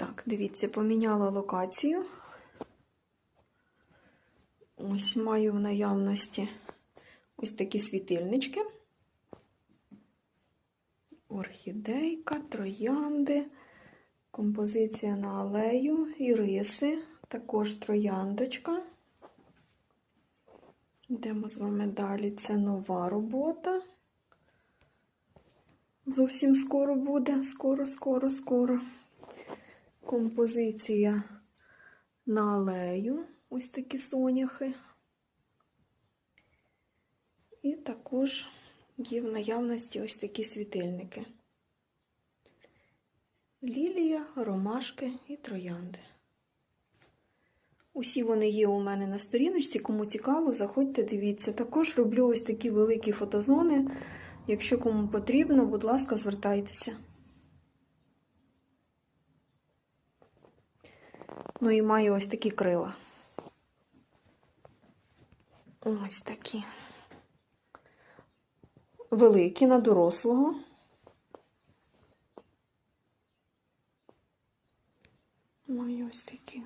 Так, дивіться, поміняла локацію. Ось маю в наявності ось такі світильнички. Орхідейка, троянди, композиція на алею, іриси, також трояндочка. Йдемо з вами далі. Це нова робота. Зовсім скоро буде. Скоро, скоро, скоро. Композиція на алею. Ось такі соняхи. І також є в наявності ось такі світильники. Лілія, ромашки і троянди. Усі вони є у мене на сторіночці. Кому цікаво, заходьте, дивіться. Також роблю ось такі великі фотозони. Якщо кому потрібно, будь ласка, звертайтеся. Ну і маю ось такі крила. Ось такі. Великі на дорослого. Маю ось такі.